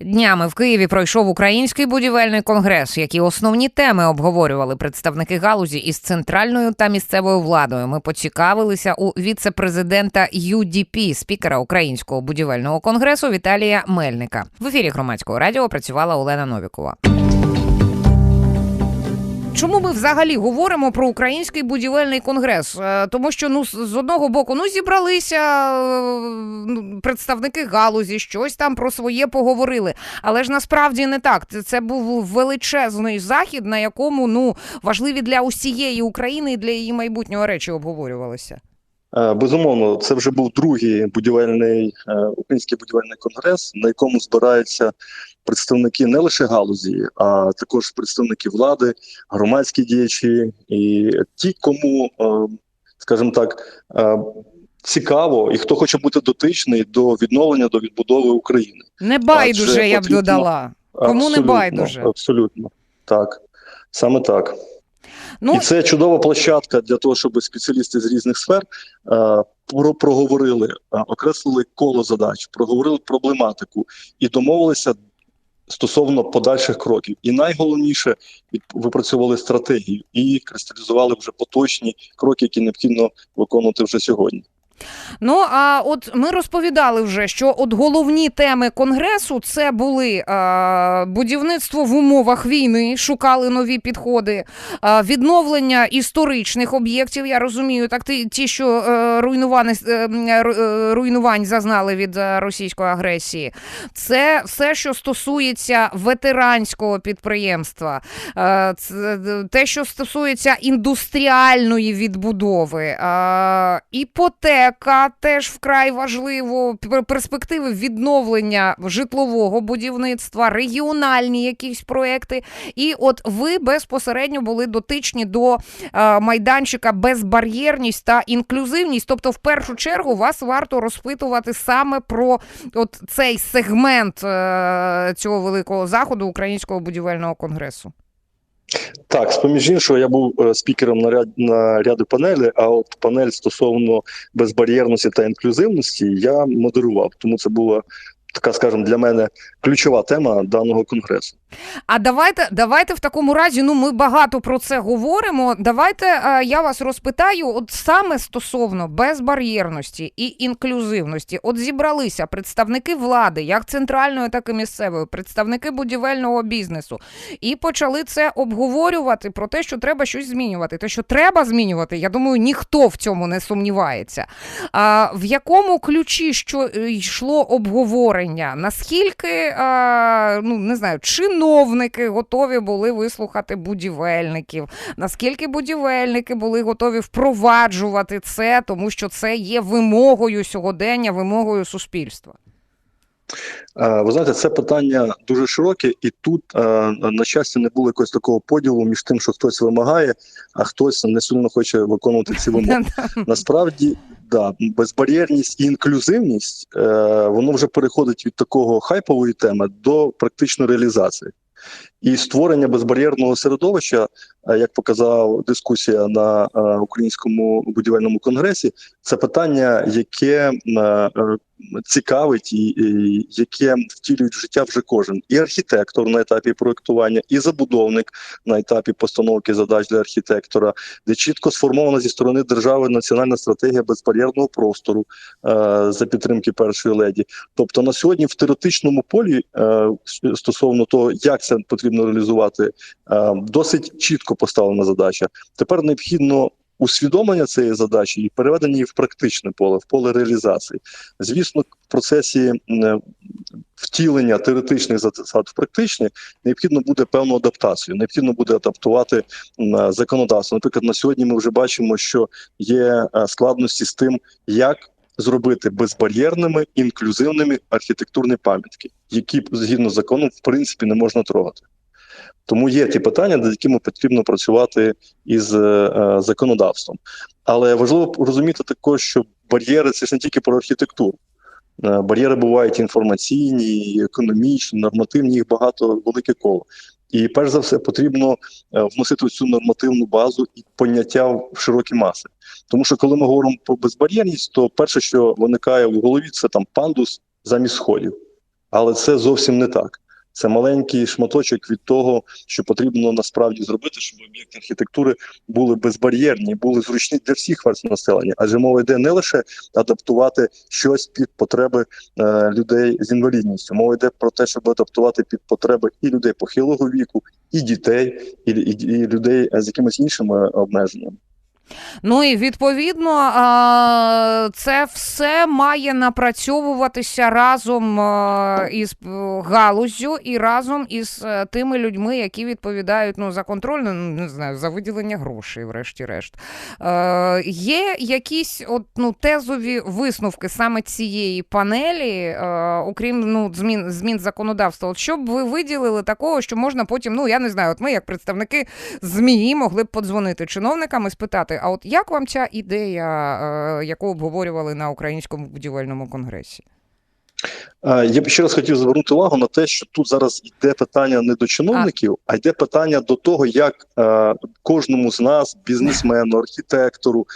Днями в Києві пройшов український будівельний конгрес, які основні теми обговорювали представники галузі із центральною та місцевою владою. Ми поцікавилися у віце-президента UDP, спікера Українського будівельного конгресу Віталія Мельника. В ефірі громадського радіо працювала Олена Новікова. Чому ми взагалі говоримо про український будівельний конгрес? Е, Тому що ну з- одного боку ну зібралися е, ну, представники галузі, щось там про своє поговорили. Але ж насправді не так. Це був величезний захід, на якому ну важливі для усієї України і для її майбутнього речі обговорювалися. Е, Безумовно, це вже був другий будівельний е, український будівельний конгрес, на якому збираються представники не лише галузі, а також представники влади, громадські діячі і ті, кому, е, скажімо так, цікаво і хто хоче бути дотичний до відновлення до відбудови України. Не байдуже, я б додала. Кому не байдуже? Абсолютно так, саме так. Ну І це чудова площадка для того, щоб спеціалісти з різних сфер е, про проговорили, е, окреслили коло задач, проговорили проблематику і домовилися стосовно подальших кроків. І найголовніше випрацьовували стратегію і кристалізували вже поточні кроки, які необхідно виконувати вже сьогодні. Ну а от ми розповідали вже, що от головні теми конгресу це були е, будівництво в умовах війни, шукали нові підходи, е, відновлення історичних об'єктів. Я розумію, так ті, ті що е, руйнувань, е, е, руйнувань зазнали від е, російської агресії. Це все, що стосується ветеранського підприємства, е, це те, що стосується індустріальної відбудови, е, іпотека теж вкрай важливо, пер- перспективи відновлення житлового будівництва, регіональні якісь проекти. І от ви безпосередньо були дотичні до е, майданчика безбар'єрність та інклюзивність. Тобто, в першу чергу, вас варто розпитувати саме про от цей сегмент е, цього великого заходу Українського будівельного конгресу. Так, з поміж іншого, я був е, спікером на ряд на ряду панелі. А от панель стосовно безбар'єрності та інклюзивності я модерував. Тому це була така, скажімо, для мене ключова тема даного конгресу. А давайте, давайте в такому разі. Ну, ми багато про це говоримо. Давайте е, я вас розпитаю, от саме стосовно безбар'єрності і інклюзивності. От зібралися представники влади, як центральної, так і місцевої, представники будівельного бізнесу, і почали це обговорювати про те, що треба щось змінювати. Те, що треба змінювати, я думаю, ніхто в цьому не сумнівається. А в якому ключі що е, йшло обговорення? Наскільки а, ну не знаю, чиновники готові були вислухати будівельників? Наскільки будівельники були готові впроваджувати це, тому що це є вимогою сьогодення, вимогою суспільства? Е, Ви знаєте, це питання дуже широке, і тут, е, на щастя, не було якогось такого поділу між тим, що хтось вимагає, а хтось не сильно хоче виконувати ці вимоги. Насправді, да, безбар'єрність і інклюзивність е, воно вже переходить від такого хайпової теми до практичної реалізації. І створення безбар'єрного середовища, е, як показала дискусія на е, українському будівельному конгресі, це питання, яке е, цікавить і, і яке втілюють в життя вже кожен. І архітектор на етапі проектування, і забудовник на етапі постановки задач для архітектора, де чітко сформована зі сторони держави національна стратегія безбар'єрного простору е, за підтримки першої леді. Тобто на сьогодні в теоретичному полі е, стосовно того, як це потрібно реалізувати, е, досить чітко поставлена задача. Тепер необхідно. Усвідомлення цієї задачі і переведення її в практичне поле, в поле реалізації. Звісно, в процесі втілення теоретичних засад в практичні необхідно буде певну адаптацію. Необхідно буде адаптувати законодавство. Наприклад, на сьогодні ми вже бачимо, що є е, складності з тим, як зробити безбар'єрними інклюзивними архітектурні пам'ятки, які згідно з законом в принципі не можна трогати. Тому є ті питання, над якими потрібно працювати із е, законодавством. Але важливо розуміти також, що бар'єри це ж не тільки про архітектуру. Е, Бар'єри бувають інформаційні, економічні, нормативні, їх багато велике коло. І перш за все потрібно е, вносити цю нормативну базу і поняття в широкі маси. Тому що коли ми говоримо про безбар'єрність, то перше, що виникає в голові, це там пандус замість сходів. Але це зовсім не так. Це маленький шматочок від того, що потрібно насправді зробити, щоб об'єкти архітектури були безбар'єрні, були зручні для всіх верств населення. Адже мова йде не лише адаптувати щось під потреби е, людей з інвалідністю. Мова йде про те, щоб адаптувати під потреби і людей похилого віку, і дітей, і, і, і людей з якимись іншими обмеженнями. Ну і відповідно це все має напрацьовуватися разом із е, галуззю і разом із е, тими людьми, які відповідають ну, за контроль, ну, не знаю, за виділення грошей, врешті-решт. Е, Є якісь от, ну, тезові висновки саме цієї панелі, окрім ну, змін, змін законодавства. От що б ви виділили такого, що можна потім, ну я не знаю, от ми, як представники ЗМІ, могли б подзвонити чиновникам і спитати. А от як вам ця ідея, е, яку обговорювали на українському будівельному конгресі? Е, Я б ще раз хотів звернути увагу на те, що тут зараз йде питання не до чиновників, а, йде питання до того, як е, кожному з нас, бізнесмену, архітектору,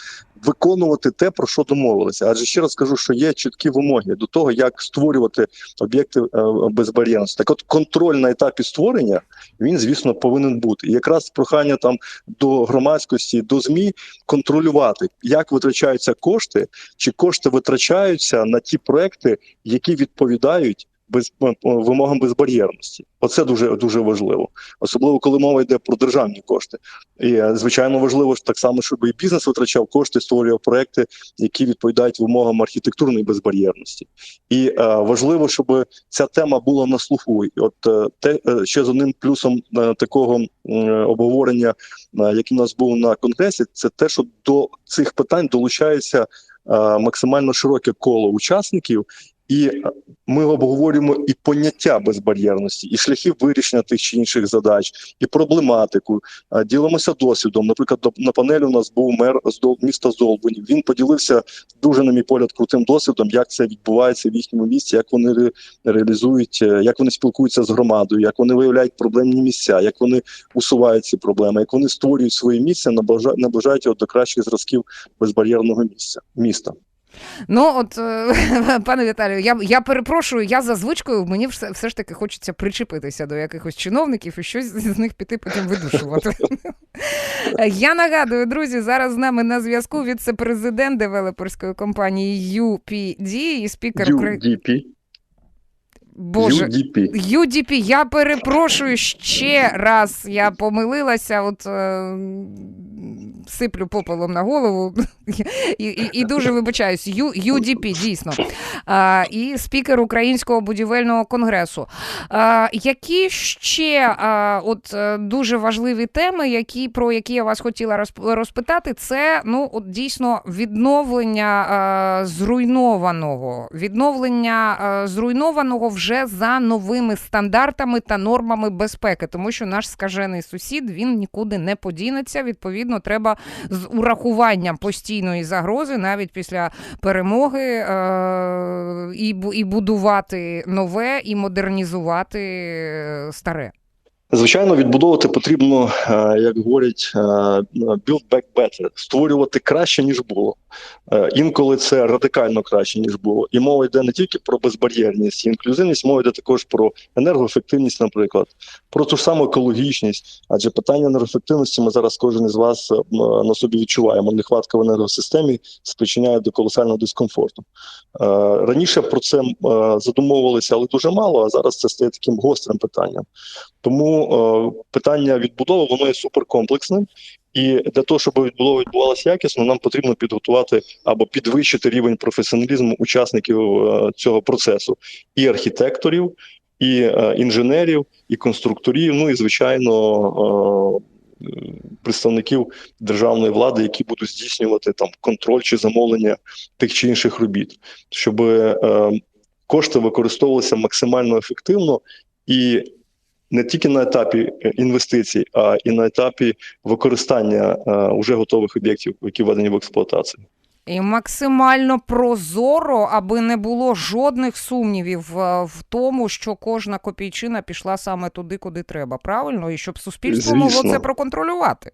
виконувати те, про що домовилися. Адже ще раз кажу, що є чіткі вимоги до того, як створювати об'єкти е, безбар'єрності. Так, от контроль на етапі створення він, звісно, повинен бути. І якраз прохання там до громадськості, до змі контролювати, як витрачаються кошти, чи кошти витрачаються на ті проекти, які відповідають без вимогам безбар'єрності. Оце дуже дуже важливо, особливо коли мова йде про державні кошти. І звичайно важливо ж так само, щоб і бізнес витрачав кошти, створював проекти, які відповідають вимогам архітектурної безбар'єрності. І е, важливо, щоб ця тема була на слуху. І От е, те ще з одним плюсом е, такого е, обговорення, е, який у нас був на конгресі, це те, що до цих питань долучається е, максимально широке коло учасників. І ми обговорюємо і поняття безбар'єрності, і шляхи вирішення тих чи інших задач, і проблематику. Ділимося досвідом. Наприклад, на панелі у нас був мер міста Золбунів. Він поділився дуже, на мій погляд, крутим досвідом, як це відбувається в їхньому місті, як вони ре реалізують, як вони спілкуються з громадою, як вони виявляють проблемні місця, як вони усувають ці проблеми, як вони створюють своє місце, наближають його до кращих зразків безбар'єрного місця міста. Ну, от, пане Віталію, я я перепрошую, я за звичкою, мені все все ж таки хочеться причепитися до якихось чиновників і щось з них піти потім видушувати. Я нагадую, друзі, зараз з нами на зв'язку віце-президент девелоперської компанії UPD і спікер України. Боже, UDP. UDP, я перепрошую ще раз. Я помилилася, от е, сиплю попелом на голову і і, дуже вибачаюсь. UDP, дійсно. І спікер Українського будівельного конгресу. Які ще от е, дуже важливі теми, які про які я вас хотіла розпитати, це ну от дійсно відновлення зруйнованого, відновлення зруйнованого вже за новими стандартами та нормами безпеки, тому що наш скажений сусід він нікуди не подінеться. Відповідно, треба з урахуванням постійної загрози, навіть після перемоги, е- і, будувати нове, і модернізувати е, старе. Звичайно, відбудовувати потрібно, е, як говорять, е, build back better, створювати краще ніж було. Е, інколи це радикально краще ніж було. І мова йде не тільки про безбар'єрність і інклюзивність, мова йде також про енергоефективність, наприклад, про ту ж саму екологічність. Адже питання енергоефективності ми зараз кожен із вас на собі відчуваємо. Нехватка в енергосистемі спричиняє до колосального дискомфорту. Раніше про це задумовувалися, але дуже мало. А зараз це стає таким гострим питанням. Тому е, питання відбудови воно є суперкомплексним, і для того, щоб відбудова відбувалася якісно, нам потрібно підготувати або підвищити рівень професіоналізму учасників е, цього процесу і архітекторів, і е, інженерів, і конструкторів. Ну і звичайно. Представників державної влади, які будуть здійснювати там контроль чи замовлення тих чи інших робіт, щоб е, кошти використовувалися максимально ефективно і не тільки на етапі е, інвестицій, а і на етапі використання вже готових об'єктів, які введені в експлуатацію. І максимально прозоро, аби не було жодних сумнівів е, в тому, що кожна копійчина пішла саме туди, куди треба. Правильно, і щоб суспільство Звісно. могло це проконтролювати.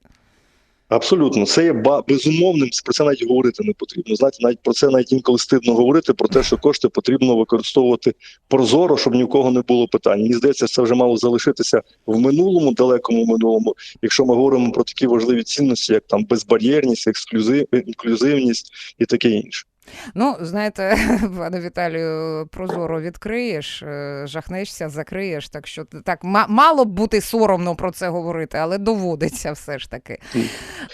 Абсолютно, це є безумовним. Про це навіть говорити не потрібно. Знаєте, навіть про це навіть інколи стидно говорити про те, що кошти потрібно використовувати прозоро, щоб ні у кого не було питань. Мені здається, це вже мало залишитися в минулому, далекому минулому. Якщо ми говоримо про такі важливі цінності, як там безбар'єрність, ексклюзив, інклюзивність і таке інше. Ну, знаєте, пане Віталію, прозоро відкриєш, е, жахнешся, закриєш. Так що так мало б бути соромно про це говорити, але доводиться все ж таки.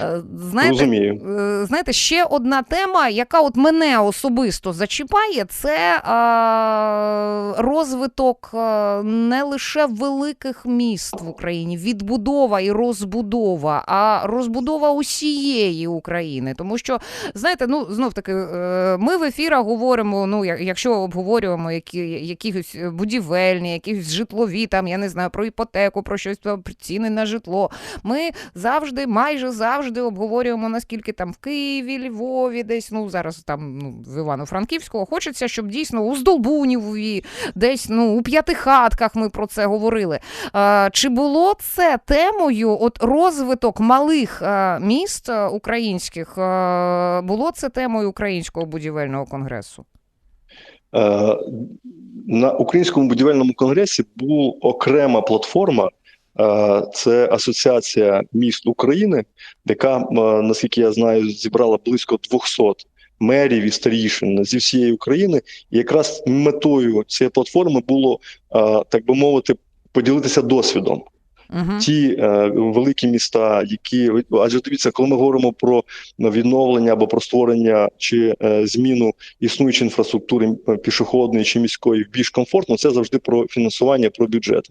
Е, Знаєте, Розумію. Е, Знаєте, ще одна тема, яка от мене особисто зачіпає, це розвиток не лише великих міст в Україні, відбудова і розбудова, а розбудова усієї України. Тому що, знаєте, ну знов таки, ми в ефірах говоримо. Ну, якщо обговорюємо які, якісь будівельні, якісь житлові, там я не знаю про іпотеку, про щось про ціни на житло. Ми завжди, майже завжди обговорюємо, наскільки там в Києві, Львові, десь ну зараз там ну, в Івано-Франківського хочеться, щоб дійсно у Здолбуніві, десь ну у п'ятихатках ми про це говорили. А, чи було це темою? От розвиток малих міст українських було це темою українського будівельного конгресу? Е, На Українському будівельному конгресі була окрема платформа. е, Це Асоціація міст України, яка, е, наскільки я знаю, зібрала близько 200 мерів і старішин зі всієї України. І якраз метою цієї платформи було, так би мовити, поділитися досвідом Угу. ті е, великі міста, які адже дивіться, коли ми говоримо про відновлення або про створення чи е, зміну існуючої інфраструктури е, пішохідної чи міської в більш комфортно, це завжди про фінансування, про бюджет.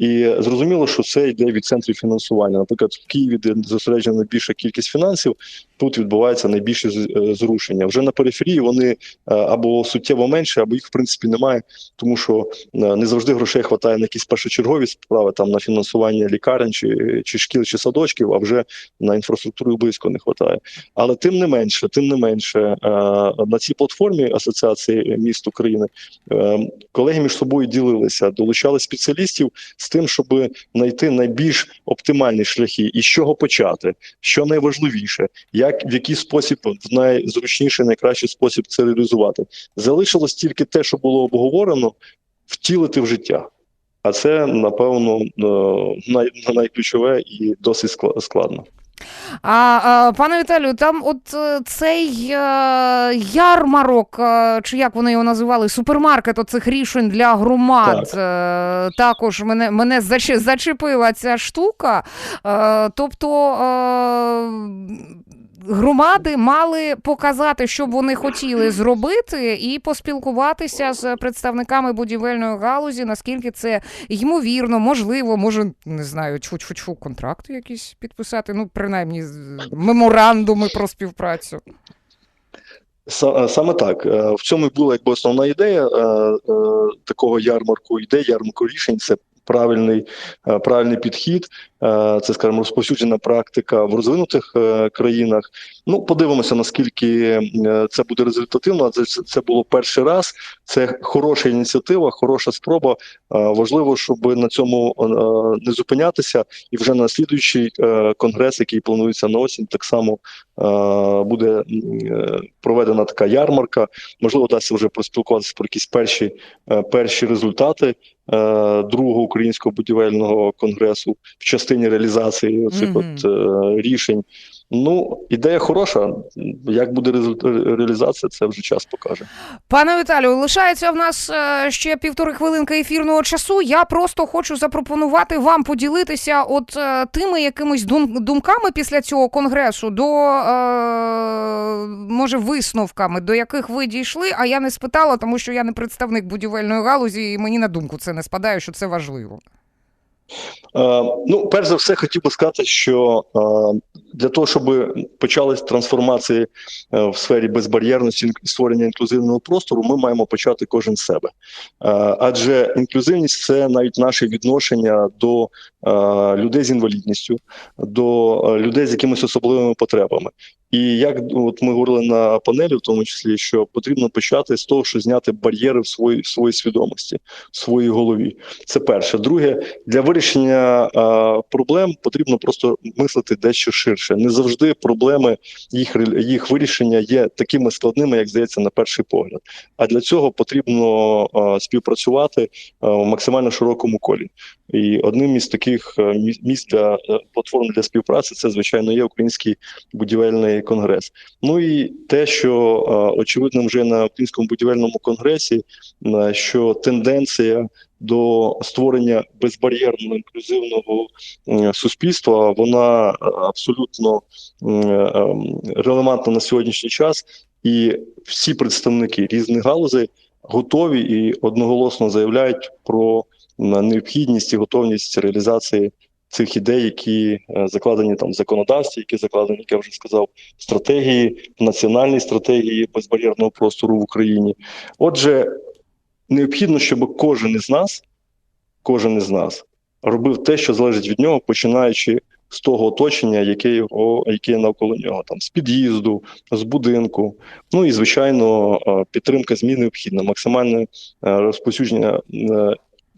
І зрозуміло, що це йде від центрів фінансування. Наприклад, в Києві, де зосереджена найбільша кількість фінансів, тут відбувається найбільше е, зрушення. Вже на периферії вони е, або суттєво менше, або їх в принципі немає, тому що е, не завжди грошей вистачає на якісь першочергові справи, там на фінансування лікарень чи, чи шкіл, чи садочків, а вже на інфраструктуру близько не вистачає. Але тим не менше, тим не менше, на цій платформі Асоціації міст України колеги між собою ділилися, долучали спеціалістів з тим, щоб знайти найбільш оптимальні шляхи і з чого почати, що найважливіше, як в який спосіб в найзручніший, найкращий спосіб це реалізувати. Залишилось тільки те, що було обговорено, втілити в життя. А це напевно е, най, найключове і досить скла- складно. А, а пане Віталію, там от е, цей а, ярмарок, а, чи як вони його називали, супермаркет оцих рішень для громад. е, Також мене, мене зачепила ця штука. А, Тобто. е, Громади мали показати, що б вони хотіли зробити, і поспілкуватися з представниками будівельної галузі, наскільки це ймовірно, можливо, може, не знаю, чу-чу-чу, контракти якісь підписати, ну, принаймні, меморандуми про співпрацю. Е, Саме так Е, в цьому була якби основна ідея е, такого ярмарку. Ідея ярмарку рішень це правильний, е, правильний підхід. Е, Це, скажімо, розповсюджена практика в розвинутих е, країнах. Ну, подивимося, наскільки це буде результативно. Адже це, було перший раз. Це хороша ініціатива, хороша спроба. Важливо, щоб на цьому не зупинятися, і вже на слідуючий конгрес, який планується на осінь, так само буде проведена така ярмарка. Можливо, вдасться вже проспілкуватися про якісь перші, перші результати другого українського будівельного конгресу в частині реалізації цих Мгм. от е, рішень. Ну, ідея хороша. Як буде реалізація, це вже час покаже. Пане Віталію, лишається в нас е, ще півтори хвилинки ефірного часу. Я просто хочу запропонувати вам поділитися от е, тими якимись думками після цього конгресу, до е, може висновками, до яких ви дійшли. А я не спитала, тому що я не представник будівельної галузі, і мені на думку це не спадає, що це важливо. Е, ну, перш за все, хотів би сказати, що е, для того, щоб почались трансформації е, в сфері безбар'єрності створення інклюзивного простору, ми маємо почати кожен з себе. Е, адже інклюзивність це навіть наше відношення до людей з інвалідністю, до е, людей з якимись особливими потребами. І як от ми говорили на панелі, в тому числі, що потрібно почати з того, що зняти бар'єри в своїй в своїй свідомості, в своїй голові. Це перше. Друге, для вирішення е, проблем потрібно просто мислити дещо ширше. Не завжди проблеми їх їх вирішення є такими складними, як здається, на перший погляд. А для цього потрібно е, співпрацювати е, в максимально широкому колі. І одним із таких е, місць для е, платформ для співпраці це звичайно є Український будівельний конгрес. Ну і те, що е, очевидно вже на Українському будівельному конгресі, що тенденція до створення безбар'єрного інклюзивного суспільства, вона абсолютно е, е, релевантна на сьогоднішній час, і всі представники різних галузей готові і одноголосно заявляють про е, необхідність і готовність реалізації цих ідей, які е, закладені там в законодавстві, які закладені, як я вже сказав, в стратегії, в національній стратегії безбар'єрного простору в Україні. Отже, необхідно, щоб кожен із нас, кожен із нас робив те, що залежить від нього, починаючи з того оточення, яке його, яке навколо нього, там з під'їзду, з будинку. Ну і звичайно, е, підтримка змін необхідна, максимальне е, розповсюдження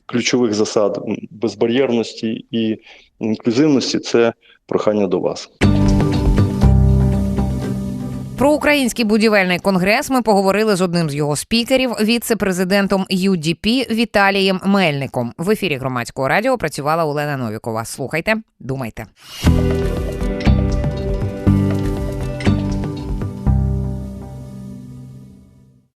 ключових засад безбар'єрності і інклюзивності це прохання до вас. Про український будівельний конгрес ми поговорили з одним з його спікерів, віце-президентом UDP Віталієм Мельником. В ефірі громадського радіо працювала Олена Новікова. Слухайте, думайте.